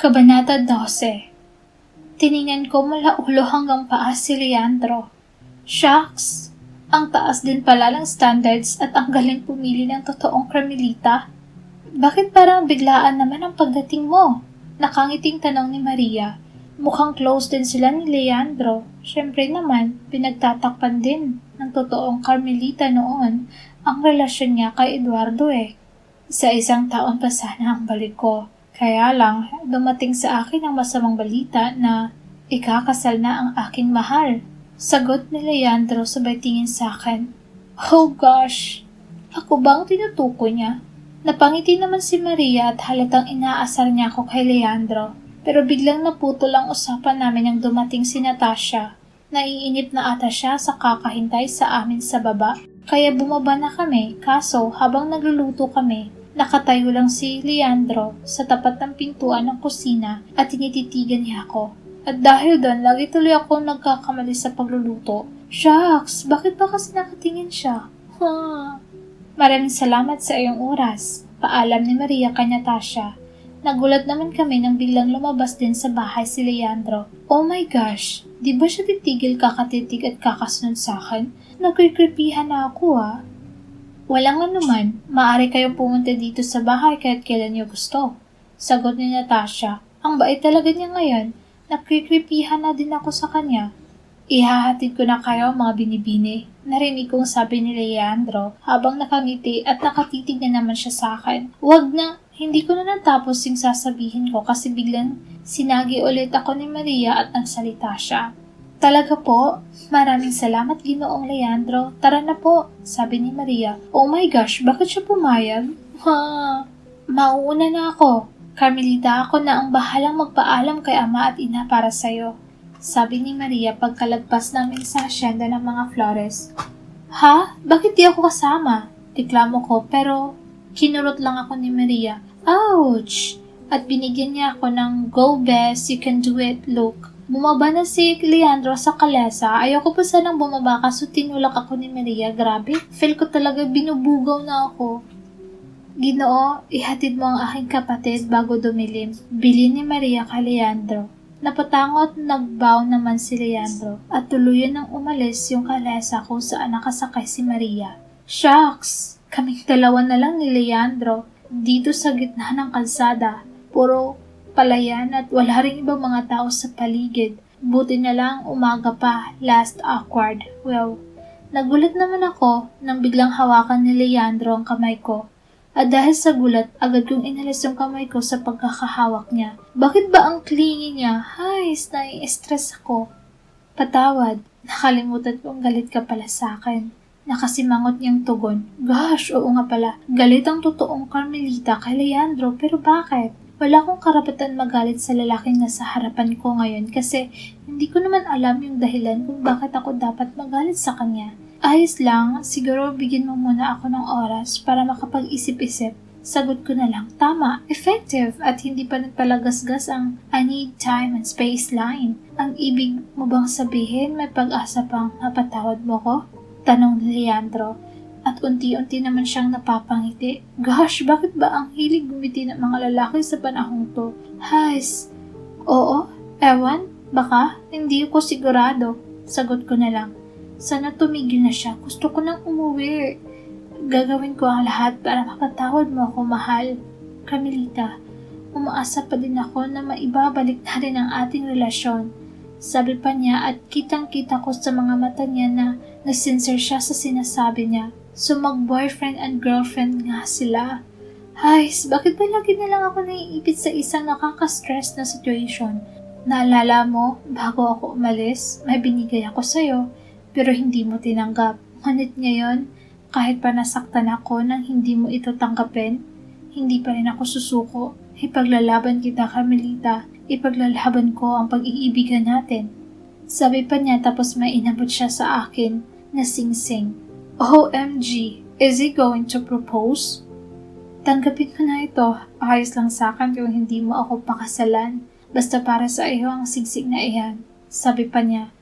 Kabanata 12 Tiningnan ko mula ulo hanggang paa si Leandro. Shucks! Ang taas din pala ng standards at ang galing pumili ng totoong Carmelita. Bakit parang biglaan naman ang pagdating mo? Nakangiting tanong ni Maria. Mukhang close din sila ni Leandro. Siyempre naman, pinagtatakpan din ng totoong Carmelita noon ang relasyon niya kay Eduardo eh. Sa isang taon pa sana ang balik ko. Kaya lang, dumating sa akin ang masamang balita na ikakasal na ang aking mahal. Sagot ni Leandro sabay tingin sa akin. Oh gosh! Ako ba ang tinutukoy niya? Napangiti naman si Maria at halatang inaasar niya ako kay Leandro. Pero biglang naputol ang usapan namin nang dumating si Natasha. Naiinip na ata siya sa kakahintay sa amin sa baba. Kaya bumaba na kami, kaso habang nagluluto kami, nakatayo lang si Leandro sa tapat ng pintuan ng kusina at tinititigan niya ako. At dahil doon, lagi tuloy ako nagkakamali sa pagluluto. Shucks, bakit ba kasi nakatingin siya? Ha? Maraming salamat sa iyong oras. Paalam ni Maria kay Natasha. Nagulat naman kami nang biglang lumabas din sa bahay si Leandro. Oh my gosh, di ba siya titigil kakatitig at kakasunod sa akin? Nagkikripihan na ako ah. Walang anuman, maaari kayong pumunta dito sa bahay kahit kailan niyo gusto. Sagot ni Natasha. Ang bait talaga niya ngayon. Nagkikripihan na din ako sa kanya. Ihahatid ko na kayo mga binibini. Narinig kong sabi ni Leandro habang nakangiti at nakatitig na naman siya sa akin. Wag na, hindi ko na natapos yung sasabihin ko kasi biglang sinagi ulit ako ni Maria at nagsalita siya. Talaga po, maraming salamat ginoong Leandro. Tara na po, sabi ni Maria. Oh my gosh, bakit siya pumayag? Ha, mauuna na ako. Carmelita, ako na ang bahalang magpaalam kay ama at ina para sa'yo. Sabi ni Maria pagkalagpas namin sa asyenda ng mga flores. Ha? Bakit di ako kasama? Reklamo ko pero kinurot lang ako ni Maria. Ouch! At binigyan niya ako ng go best, you can do it look. Bumaba na si Leandro sa kalesa. Ayoko pa sanang bumaba kaso tinulak ako ni Maria. Grabe, feel ko talaga binubugaw na ako. Ginoo, ihatid mo ang aking kapatid bago dumilim. Bili ni Maria kay Leandro. Napatangot nagbow naman si Leandro at tuluyan nang umalis yung kalesa kung saan nakasakay si Maria. Shucks! Kaming dalawa na lang ni Leandro dito sa gitna ng kalsada. Puro palayan at wala rin ibang mga tao sa paligid. Buti na lang umaga pa, last awkward. Well, nagulat naman ako nang biglang hawakan ni Leandro ang kamay ko. At dahil sa gulat, agad kong inalis yung kamay ko sa pagkakahawak niya. Bakit ba ang clingy niya? Hay, nai-stress ako. Patawad, nakalimutan kong galit ka pala sa akin. Nakasimangot niyang tugon. Gosh, oo nga pala. Galit ang totoong Carmelita kay Leandro, pero bakit? Wala akong karapatan magalit sa lalaking nasa harapan ko ngayon kasi hindi ko naman alam yung dahilan kung bakit ako dapat magalit sa kanya. Ayos lang, siguro bigyan mo muna ako ng oras para makapag-isip-isip. Sagot ko na lang, tama, effective, at hindi pa nagpalagasgas ang I need time and space line. Ang ibig mo bang sabihin may pag-asa pang mapatawad mo ko? Tanong ni Leandro. At unti-unti naman siyang napapangiti. Gosh, bakit ba ang hilig gumiti ng mga lalaki sa panahong to? Hays, oo, ewan, baka, hindi ko sigurado. Sagot ko na lang. Sana tumigil na siya. Gusto ko nang umuwi. Gagawin ko ang lahat para mapatawad mo ako, mahal. Carmelita, umaasa pa din ako na maibabalik na rin ang ating relasyon. Sabi pa niya at kitang-kita ko sa mga mata niya na nasincere siya sa sinasabi niya. So mag-boyfriend and girlfriend nga sila. Hays, bakit ba lagi na lang ako naiipit sa isang nakaka-stress na situation? Naalala mo, bago ako umalis, may binigay ako sa'yo pero hindi mo tinanggap. Ngunit ngayon, kahit pa nasaktan ako nang hindi mo ito tanggapin, hindi pa rin ako susuko. Ipaglalaban kita, Carmelita. Ipaglalaban ko ang pag-iibigan natin. Sabi pa niya tapos may inabot siya sa akin na sing-sing. OMG, is he going to propose? Tanggapin ko na ito. Ayos lang sa akin kung hindi mo ako pakasalan. Basta para sa iyo ang singsing na iyan. Sabi pa niya,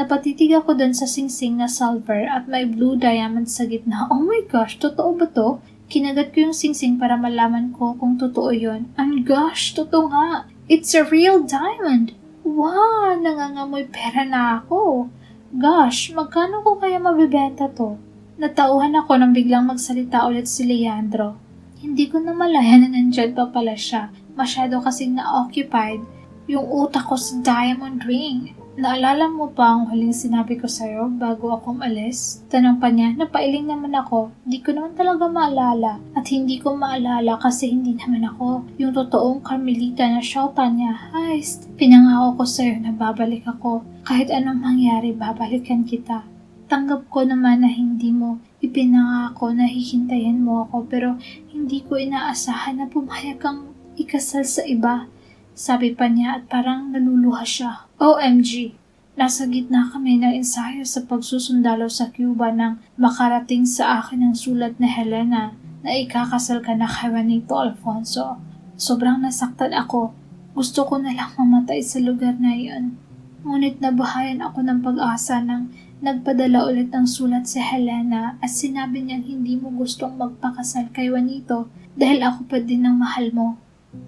Napatitig ako dun sa singsing na silver at may blue diamond sa gitna. Oh my gosh, totoo ba to? Kinagat ko yung singsing para malaman ko kung totoo yon. And gosh, totoo nga. It's a real diamond! Wow! Nangangamoy pera na ako! Gosh, magkano ko kaya mabibenta to? Natauhan ako nang biglang magsalita ulit si Leandro. Hindi ko na malaya na nandyan pa pala siya. Masyado kasing na-occupied yung utak ko sa diamond ring. Naalala mo pa ang huling sinabi ko sa'yo bago ako umalis? Tanong pa niya, napailing naman ako. Di ko naman talaga maalala. At hindi ko maalala kasi hindi naman ako yung totoong Carmelita na shota niya. Heist, pinangako ko sa'yo na babalik ako. Kahit anong mangyari, babalikan kita. Tanggap ko naman na hindi mo ipinangako na hihintayin mo ako pero hindi ko inaasahan na pumayag kang ikasal sa iba. Sabi pa niya at parang naluluha siya. OMG! Nasa gitna kami ng ensayo sa pagsusundalo sa Cuba nang makarating sa akin ang sulat na Helena na ikakasal ka na kay Juanito Alfonso. Sobrang nasaktan ako. Gusto ko na lang mamatay sa lugar na iyon. Ngunit nabahayan ako ng pag-asa nang nagpadala ulit ng sulat si Helena at sinabi niyang hindi mo gustong magpakasal kay Juanito dahil ako pa din ang mahal mo.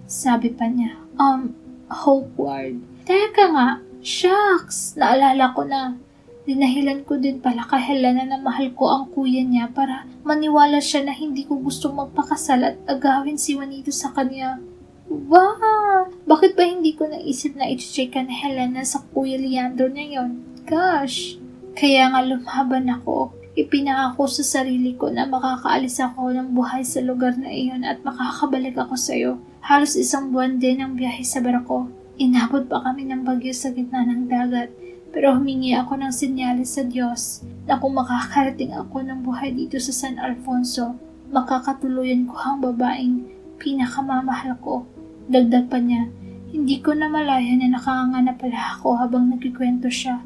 Sabi pa niya, um, Hope Ward. Teka nga, shucks, naalala ko na. Dinahilan ko din pala kay Helena na mahal ko ang kuya niya para maniwala siya na hindi ko gusto magpakasal at agawin si Juanito sa kanya. Wow! Bakit ba hindi ko naisip na i-check ni Helena sa kuya Leandro na yon? Gosh! Kaya nga lumaban ako. Ipinangako sa sarili ko na makakaalis ako ng buhay sa lugar na iyon at makakabalik ako sa iyo. Halos isang buwan din ang biyahe sa barako. Inabot pa kami ng bagyo sa gitna ng dagat. Pero humingi ako ng senyales sa Diyos na kung makakarating ako ng buhay dito sa San Alfonso, makakatuluyan ko ang babaeng pinakamamahal ko. Dagdag pa niya, hindi ko na malaya na nakanganga pala ako habang nagkikwento siya.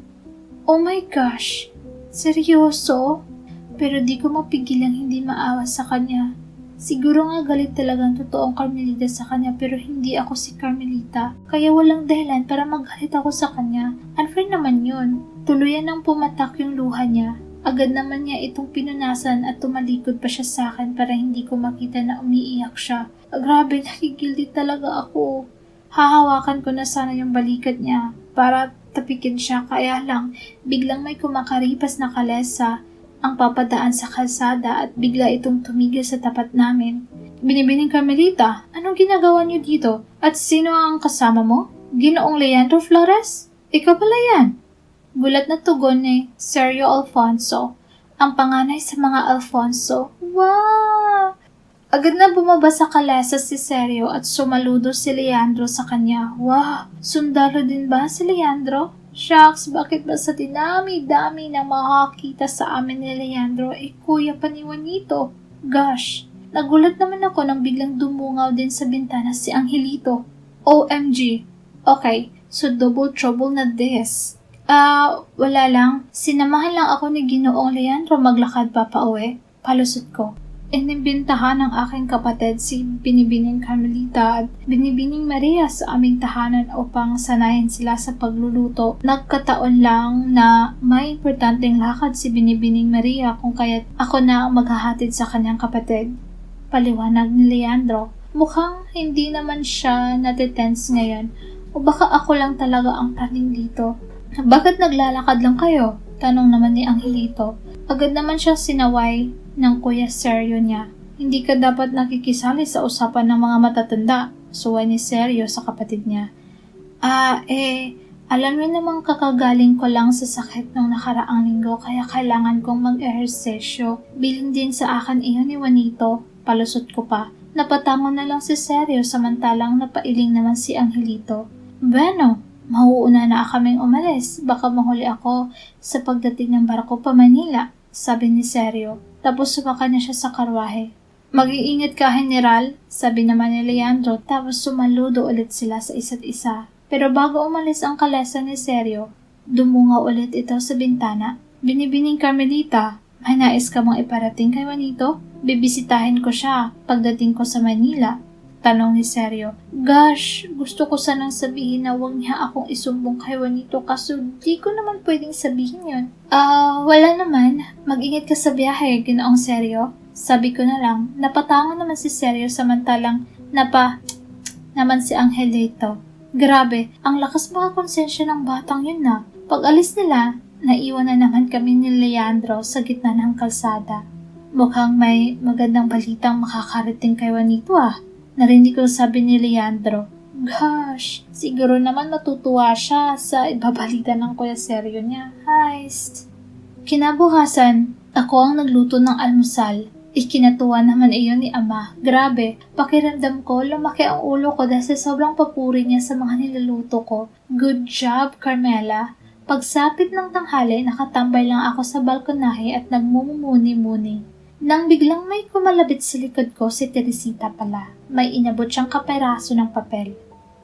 Oh my gosh! Seryoso? Pero di ko mapigilang hindi maawa sa kanya. Siguro nga galit talaga ang totoong Carmelita sa kanya pero hindi ako si Carmelita. Kaya walang dahilan para magalit ako sa kanya. Unfair naman yun. Tuluyan nang pumatak yung luha niya. Agad naman niya itong pinunasan at tumalikod pa siya sa akin para hindi ko makita na umiiyak siya. Ah, grabe, nakigilty talaga ako. Hahawakan ko na sana yung balikat niya para tapikin siya kaya lang biglang may kumakaripas na kalesa ang papadaan sa kalsada at bigla itong tumigil sa tapat namin. Binibining Carmelita, anong ginagawa niyo dito? At sino ang kasama mo? Ginoong Leandro Flores? Ikaw pala yan. Gulat na tugon ni Sergio Alfonso, ang panganay sa mga Alfonso. Wow! Agad na bumaba sa kalesa si Sergio at sumaludo si Leandro sa kanya. Wow! Sundalo din ba si Leandro? Shucks, bakit ba sa dinami-dami na makakita sa amin ni Leandro, eh kuya pa ni Juanito? Gosh, nagulat naman ako nang biglang dumungaw din sa bintana si Angelito. OMG. Okay, so double trouble na this. Ah, wala lang. Sinamahan lang ako ni Ginoong Leandro maglakad pa pauwi. Palusot ko. Inimbintahan ng aking kapatid si Binibining Carmelita at Binibining Maria sa aming tahanan upang sanayin sila sa pagluluto. Nagkataon lang na may importanteng lakad si Binibining Maria kung kaya't ako na ang maghahatid sa kanyang kapatid. Paliwanag ni Leandro. Mukhang hindi naman siya natitense ngayon o baka ako lang talaga ang taning dito. Bakit naglalakad lang kayo? Tanong naman ni Angelito. Agad naman siya sinaway ng kuya Seryo niya. Hindi ka dapat nakikisali sa usapan ng mga matatanda, suway ni Seryo sa kapatid niya. Ah, eh, alam mo namang kakagaling ko lang sa sakit nung nakaraang linggo kaya kailangan kong mag-ehersesyo. Bilin din sa akin iyon ni Juanito. Palusot ko pa. Napatango na lang si Seryo samantalang napailing naman si Angelito. Bueno, mauuna na kaming umalis. Baka mahuli ako sa pagdating ng barko pa Manila sabi ni Sergio. Tapos sumakay na siya sa karwahe. Mag-iingat ka, General, sabi naman ni Leandro tapos sumaludo ulit sila sa isa't isa. Pero bago umalis ang kalesa ni Sergio, dumungaw ulit ito sa bintana. Binibining Carmelita, may nais ka bang iparating kay Juanito? Bibisitahin ko siya pagdating ko sa Manila. Tanong ni Sergio. Gosh, gusto ko sanang sabihin na huwag niya akong isumbong kay Juanito kaso di ko naman pwedeng sabihin yun. Ah, uh, wala naman. Mag-ingat ka sa biyahe, ginoong Sergio. Sabi ko na lang, napatango naman si Sergio samantalang napa naman si Angelito. Grabe, ang lakas mga konsensya ng batang yun na. Pag alis nila, naiwan na naman kami ni Leandro sa gitna ng kalsada. Mukhang may magandang balitang makakarating kay Juanito ah. Narinig ko sabi ni Leandro. Gosh, siguro naman matutuwa siya sa ibabalita ng kuya seryo niya. Heist. Kinabukasan, ako ang nagluto ng almusal. Ikinatuwa naman iyon ni ama. Grabe, pakiramdam ko, lumaki ang ulo ko dahil sa sobrang papuri niya sa mga niluluto ko. Good job, Carmela. Pagsapit ng tanghali, nakatambay lang ako sa balkonahe at nagmumuni-muni. Nang biglang may kumalabit sa likod ko si Teresita pala. May inabot siyang kaperaso ng papel.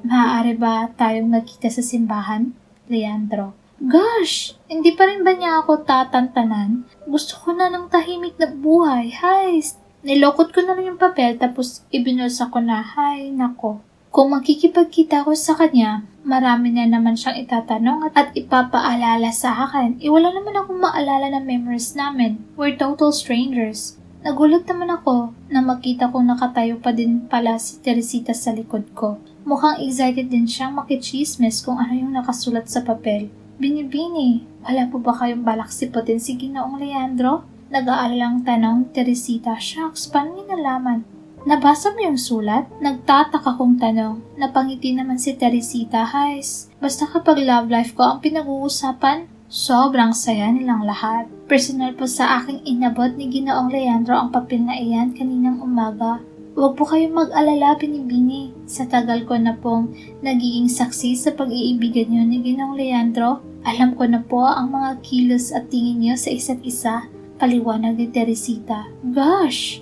Maaari ba tayong magkita sa simbahan? Leandro. Gosh! Hindi pa rin ba niya ako tatantanan? Gusto ko na ng tahimik na buhay. Heist! Nilokot ko na lang yung papel tapos ibinulsa ko na. Hay, nako. Kung makikipagkita ko sa kanya, marami na naman siyang itatanong at, ipapaalala sa akin. Iwala naman akong maalala ng memories namin. We're total strangers. Nagulat naman ako na makita kong nakatayo pa din pala si Teresita sa likod ko. Mukhang excited din siyang makichismes kung ano yung nakasulat sa papel. Binibini, wala po ba kayong balak siputin si Ginoong Leandro? Nag-aalalang tanong Teresita. Shucks, paano nalaman? Nabasa mo yung sulat? Nagtataka kong tanong. Napangiti naman si Teresita. Hays, basta kapag love life ko ang pinag-uusapan, sobrang saya nilang lahat. Personal po sa aking inabot ni Ginoong Leandro ang papel na iyan kaninang umaga. Huwag po kayong mag-alala, Binibini. Sa tagal ko na pong nagiging saksi sa pag-iibigan niyo ni Ginong Leandro, alam ko na po ang mga kilos at tingin niyo sa isa't isa, paliwanag ni Teresita. Gosh!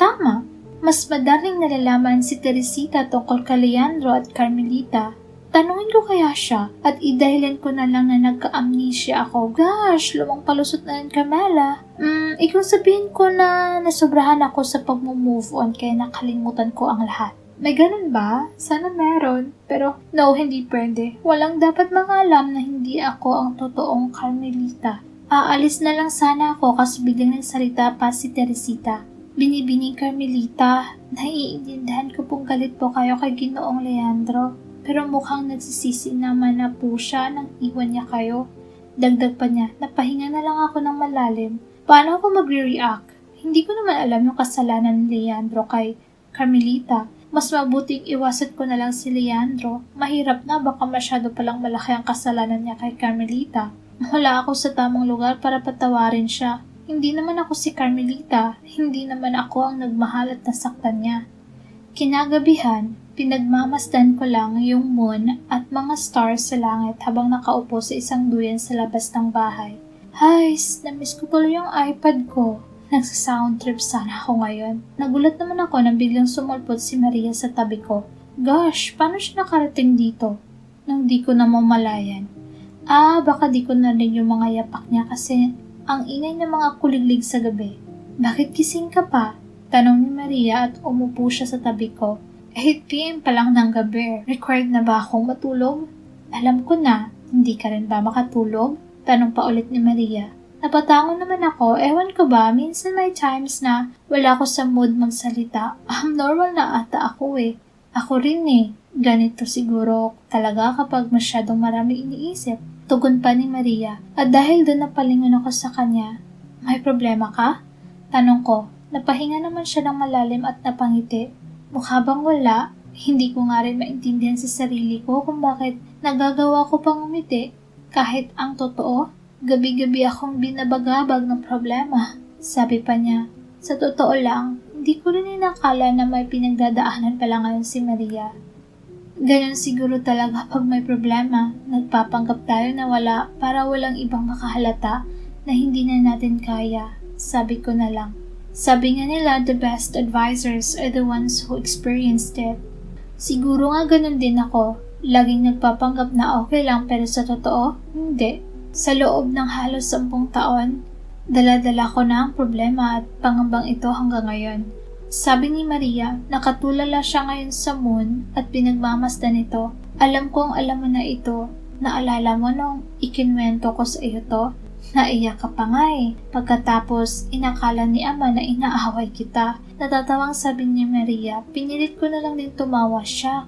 Tama! Mas madaling nalalaman si Teresita tungkol kay Leandro at Carmelita. Tanungin ko kaya siya at idahilan ko na lang na nagka-amnesia ako. Gosh, lumang palusot na yun, Carmela. Hmm, ikaw sabihin ko na nasobrahan ako sa pag-move on kaya nakalimutan ko ang lahat. May ganun ba? Sana meron. Pero no, hindi pwede. Walang dapat mga alam na hindi ako ang totoong Carmelita. Aalis na lang sana ako kasi biglang nagsalita pa si Teresita. Binibining Carmelita, naiintindihan ko pong galit po kayo kay Ginoong Leandro. Pero mukhang nagsisisi naman na po siya nang iwan niya kayo. Dagdag pa niya, napahinga na lang ako ng malalim. Paano ako magre-react? Hindi ko naman alam yung kasalanan ni Leandro kay Carmelita. Mas mabuting iwasan ko na lang si Leandro. Mahirap na baka masyado palang malaki ang kasalanan niya kay Carmelita. Wala ako sa tamang lugar para patawarin siya. Hindi naman ako si Carmelita. Hindi naman ako ang nagmahal at nasaktan niya. Kinagabihan, pinagmamasdan ko lang yung moon at mga stars sa langit habang nakaupo sa isang duyan sa labas ng bahay. Hays, namiss ko pala yung iPad ko. Nagsa-sound trip sana ako ngayon. Nagulat naman ako nang biglang sumulpot si Maria sa tabi ko. Gosh, paano siya nakarating dito? Nang di ko na mamalayan. Ah, baka di ko narinig yung mga yapak niya kasi ang ingay ng mga kuliglig sa gabi. Bakit gising ka pa? Tanong ni Maria at umupo siya sa tabi ko. 8pm pa lang ng gabi. Required na ba akong matulog? Alam ko na. Hindi ka rin ba makatulog? Tanong pa ulit ni Maria. Napatangon naman ako, ewan ko ba, minsan may times na wala ako sa mood magsalita. Um, normal na ata ako eh. Ako rin eh. Ganito siguro talaga kapag masyadong marami iniisip. Tugon pa ni Maria. At dahil doon napalingon ako sa kanya, may problema ka? Tanong ko, napahinga naman siya ng malalim at napangiti. Mukha bang wala? Hindi ko nga rin maintindihan sa sarili ko kung bakit nagagawa ko pang umiti. Kahit ang totoo, gabi-gabi akong binabagabag ng problema. Sabi pa niya, sa totoo lang, hindi ko rin inakala na may pinagdadaanan pala ngayon si Maria. Ganon siguro talaga pag may problema. Nagpapanggap tayo na wala para walang ibang makahalata na hindi na natin kaya. Sabi ko na lang. Sabi nga nila, the best advisors are the ones who experienced it. Siguro nga ganun din ako. Laging nagpapanggap na okay lang pero sa totoo, hindi. Sa loob ng halos sampung taon, dala-dala ko na ang problema at pangambang ito hanggang ngayon. Sabi ni Maria, nakatulala siya ngayon sa moon at pinagmamasdan ito. Alam kong alam mo na ito. Naalala mo nung ikinwento ko sa iyo to? Naiyak ka pa nga eh. Pagkatapos, inakala ni ama na inaaway kita. Natatawang sabi ni Maria, pinilit ko na lang din tumawa siya.